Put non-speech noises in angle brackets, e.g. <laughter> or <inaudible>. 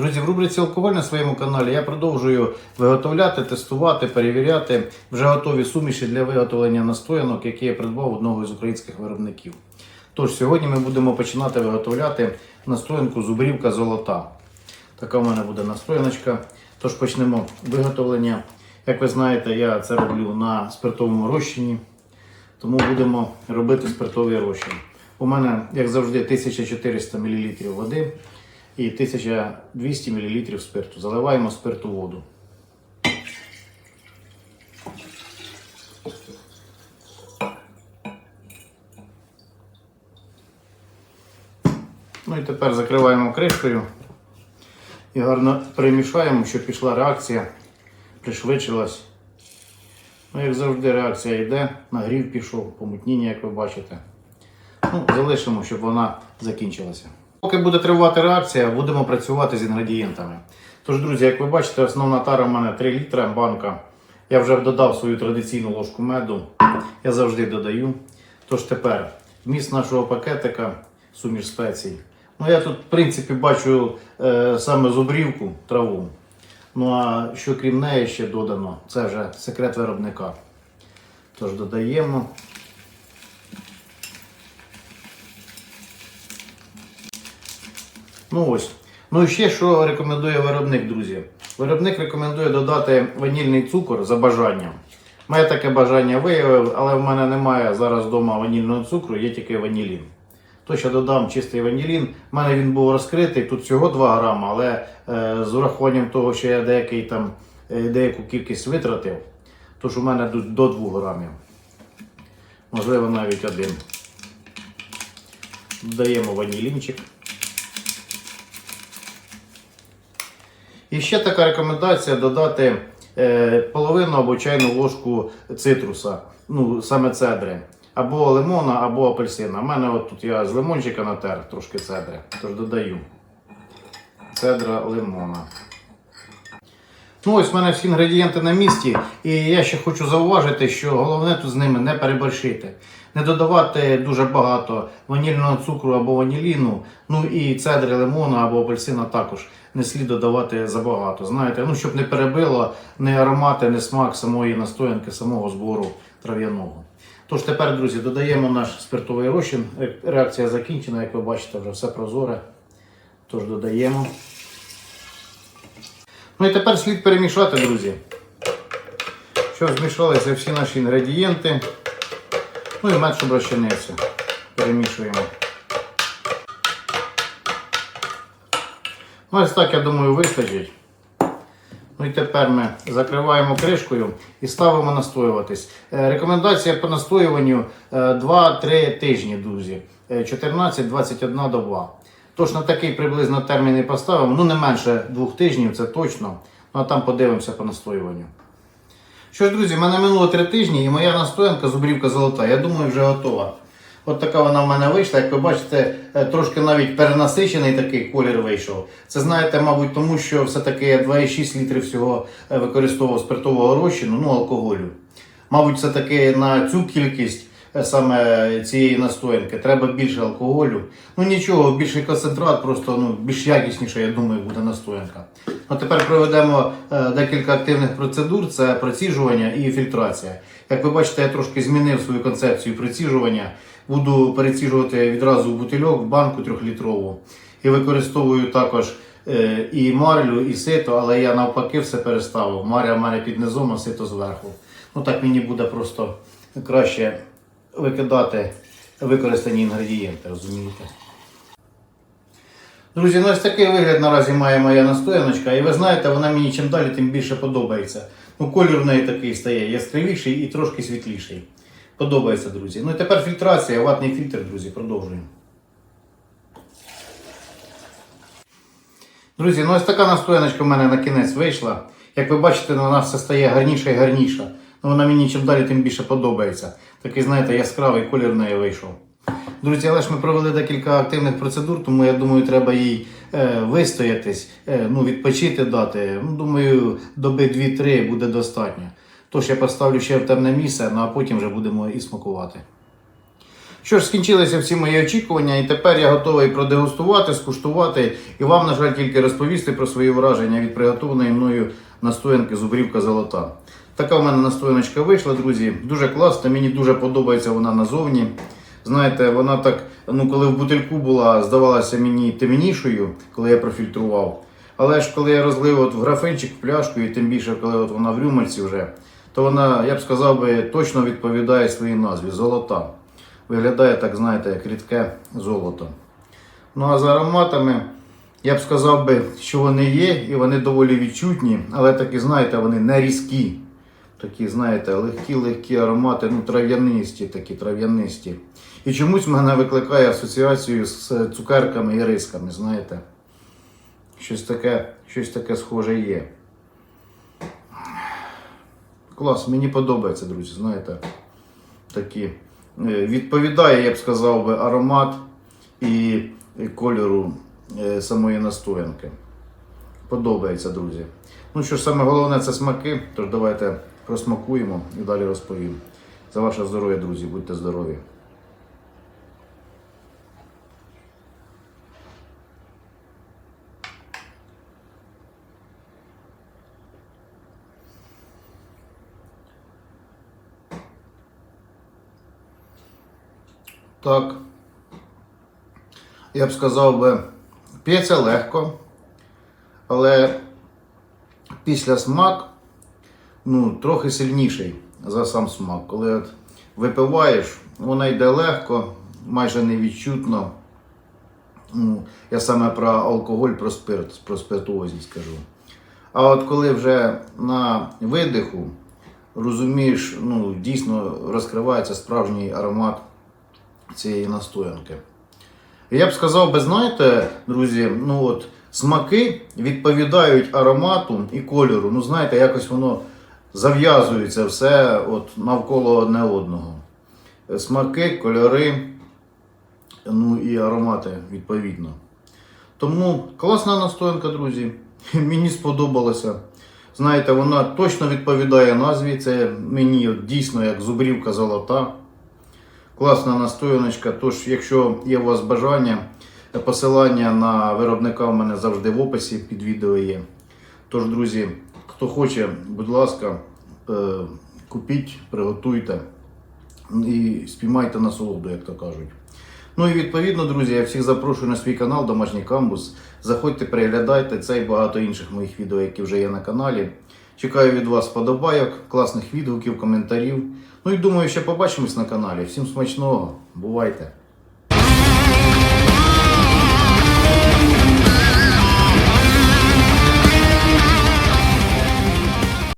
Друзі, в рубриці алкоголь на своєму каналі я продовжую виготовляти, тестувати, перевіряти вже готові суміші для виготовлення настоянок, які я придбав одного з українських виробників. Тож сьогодні ми будемо починати виготовляти настоянку зубрівка золота. Така в мене буде настояночка. Тож почнемо виготовлення. Як ви знаєте, я це роблю на спиртовому розчині, тому будемо робити спиртовий розчин. У мене, як завжди, 1400 мл води і 1200 мл спирту. Заливаємо спирту воду. Ну і тепер закриваємо кришкою і гарно перемішаємо, щоб пішла реакція, пришвидшилась. Ну, як завжди, реакція йде, нагрів пішов, помутніння, як ви бачите. Ну, залишимо, щоб вона закінчилася. Поки буде тривати реакція, будемо працювати з інгредієнтами. Тож, друзі, як ви бачите, основна тара в мене 3 літра банка. Я вже додав свою традиційну ложку меду. Я завжди додаю. Тож тепер вміст нашого пакетика, суміш спецій. Ну, я тут, в принципі, бачу е, саме зубрівку, траву. Ну а що крім неї ще додано, це вже секрет виробника. Тож додаємо. Ну ось. Ну і ще що рекомендує виробник, друзі. Виробник рекомендує додати ванільний цукор за бажанням. Моє таке бажання виявив, але в мене немає зараз вдома ванільного цукру, є тільки ванілін. То, що додам чистий ванілін, в мене він був розкритий, тут всього 2 грама, але е, з урахуванням того, що я деякий, там, е, деяку кількість витратив, тож у мене до 2 грамів. Можливо, навіть один. Додаємо ванілінчик. І ще така рекомендація додати е, половину або чайну ложку цитруса, ну саме цедри. Або лимона, або апельсина. У мене от тут я з лимончика натер трошки цедри. Тож додаю цедра лимона. Ну ось в мене всі інгредієнти на місці. І я ще хочу зауважити, що головне тут з ними не переборщити. Не додавати дуже багато ванільного цукру або ваніліну, ну і цедри лимона або апельсина також не слід додавати забагато. Знаєте, ну щоб не перебило ні аромати, ні смак самої настоянки, самого збору трав'яного. Тож тепер, друзі, додаємо наш спиртовий розчин. Реакція закінчена, як ви бачите, вже все прозоре. Тож додаємо. Ну і тепер слід перемішати, друзі. Щоб змішалися всі наші інгредієнти. Ну і мед, щоб розчинився. Перемішуємо. Ну, ось так, я думаю, вистачить. Ну і тепер ми закриваємо кришкою і ставимо настоюватись. Е, Рекомендація по настоюванню е, 2-3 тижні, друзі. Е, 14-21 доба. Тож на такий приблизно термін і поставимо. Ну не менше двох тижнів, це точно. Ну а там подивимося по настоюванню. Що ж, друзі, в мене минуло 3 тижні і моя настоянка зубрівка золота. Я думаю, вже готова. От така вона в мене вийшла. Як ви бачите, е, трошки навіть перенасичений такий колір вийшов. Це знаєте, мабуть, тому що все-таки я 2,6 літрів всього е, використовував спиртового розчину, ну алкоголю. Мабуть, все-таки на цю кількість саме цієї настоянки треба більше алкоголю. Ну нічого, більший концентрат, просто ну, більш якісніше, я думаю, буде настоянка. Ну, тепер проведемо е, декілька активних процедур: це проціжування і фільтрація. Як ви бачите, я трошки змінив свою концепцію проціжування. Буду переціжувати відразу в бутильок, в банку трьохлітрову. І використовую також е, і марлю, і сито, але я навпаки все переставив. Марля в мене під низом, а сито зверху. Ну так мені буде просто краще викидати використані інгредієнти, розумієте? Друзі, ну ось такий вигляд наразі має моя настояночка, і ви знаєте, вона мені чим далі, тим більше подобається. Ну, колір в неї такий стає яскравіший і трошки світліший. Подобається, друзі. Ну і тепер фільтрація, ватний фільтр, друзі, продовжуємо. Друзі, ну ось така настояночка в мене на кінець вийшла. Як ви бачите, вона все стає гарніша і гарніша. Ну, Вона мені чим далі, тим більше подобається. Такий, знаєте, яскравий колір в неї вийшов. Друзі, але ж ми провели декілька активних процедур, тому я думаю, треба їй е, вистоятись, е, ну, відпочити дати. Ну, думаю, доби 2-3 буде достатньо. Тож я поставлю ще в темне місце, ну а потім вже будемо і смакувати. Що ж, скінчилися всі мої очікування, і тепер я готовий продегустувати, скуштувати і вам, на жаль, тільки розповісти про свої враження від приготованої мною настоянки зубрівка золота. Така в мене настояночка вийшла, друзі. Дуже класно, мені дуже подобається вона назовні. Знаєте, вона так, ну коли в бутильку була, здавалася мені темнішою, коли я профільтрував. Але ж коли я розлив от в графинчик, в пляшку, і тим більше, коли от вона в рюмельці вже, то вона, я б сказав би, точно відповідає своїй назві золота. Виглядає, так знаєте, як рідке золото. Ну а за ароматами, я б сказав би, що вони є, і вони доволі відчутні, але такі, знаєте, вони не різкі. Такі, знаєте, легкі-легкі аромати, ну, трав'янисті, такі трав'янисті. І чомусь мене викликає асоціацію з цукерками і рисками, знаєте. Щось таке, щось таке схоже є. Клас, мені подобається, друзі, знаєте. Такі. Е, Відповідає, я б сказав би, аромат і кольору е, самої настоянки. Подобається, друзі. Ну що ж, саме головне це смаки, тож давайте просмакуємо і далі розповім. За ваше здоров'я, друзі, будьте здорові. Так. Я б сказав би, п'ється легко, але після смак ну, трохи сильніший за сам смак. Коли от випиваєш, вона йде легко, майже невідчутно. Ну, я саме про алкоголь, про спирт, про спиртуозність кажу. А от коли вже на видиху, розумієш, ну, дійсно розкривається справжній аромат цієї настоянки. Я б сказав би, знаєте, друзі, ну от смаки відповідають аромату і кольору. Ну, знаєте, якось воно зав'язується все от навколо одне одного. Смаки, кольори, ну і аромати відповідно. Тому класна настоянка, друзі. <laughs> Мені сподобалося. Знаєте, вона точно відповідає назві. Це мені от дійсно як зубрівка золота. Класна настояночка. Тож, якщо є у вас бажання, посилання на виробника у мене завжди в описі під відео є. Тож, друзі, хто хоче, будь ласка, е, купіть, приготуйте і спіймайте насолоду, як то кажуть. Ну і відповідно, друзі, я всіх запрошую на свій канал Домашній Камбус. Заходьте, переглядайте це і багато інших моїх відео, які вже є на каналі. Чекаю від вас подобайок, класних відгуків, коментарів. Ну і думаю, ще побачимось на каналі. Всім смачного, бувайте!